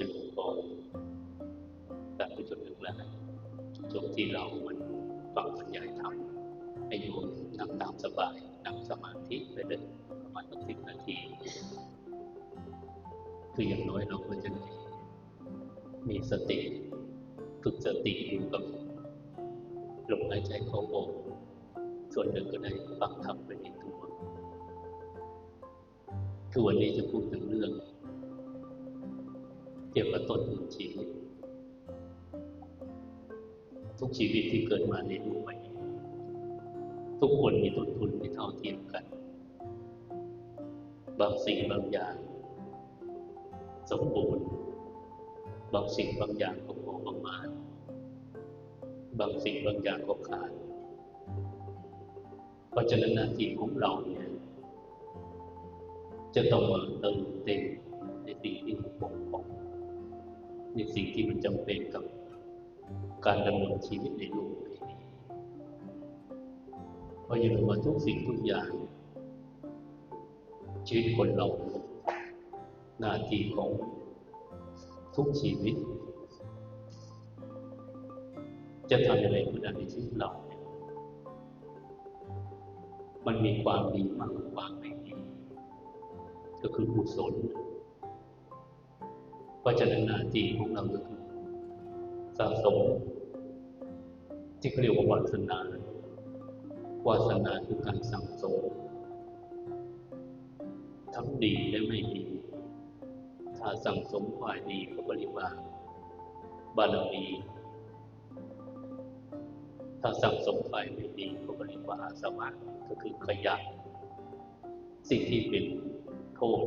จะหลวงพ่อแต่ผู้ชมทั้งหลายช่วงที่เรามันฟังบรรยายธรรมให้โยมนั่งตามสบายนั่งสมาธิไปเลยประมาณสักสิบนาที คืออย่างน้อยเราก็จะมีสติฝึกสติอยู่กับลมหายใจเข้าออกส่วนหนึ่งก็ได้ฟังธรรมไปในตัวคือวันนี้จะพูดถึงเรื่อง เกี่ยวกับต้นทุนชีวิต ทุกชีวิตที่เกิดมาในโลกใบนี้ทุกคนมีต้นทุนไม่เท่าเทียมกัน บางสิ่งบางอย่างสมบูรณ์ บางสิ่งบางอย่างก็พอประมาณ บางสิ่งบางอย่างก็ขาด เพราะฉะนั้นหน้าที่ของเราเนี่ยจะต้องมาเติมเต็มในสิ่งที่มันบกพร่อง ในสิ่งที่มันจำเป็นกับการดำเนินชีวิตในโลกใบนี้เพราะอย่าลืมว่าทุกสิ่งทุกอย่าง ชีวิตคนเรา หน้าที่ของทุกชีวิต จะทำอะไรก็ได้ในชีวิตเรา มันมีความดีมากกว่าความไม่ดีก็คือกุศล เพราะฉะนั้นนาที่ของเราก็สะสมที่เขาเรียกว่าวาสนาวาสนาคือการสั่งสมทั้งดีและไม่ดี ถ้าสั่งสมฝ่ายดีก็บริบาลบารมีถ้าสั่งสมฝ่ายไม่ดีก็บริบาลอาสวะก็คือขยะสิ่งที่เป็นโทษ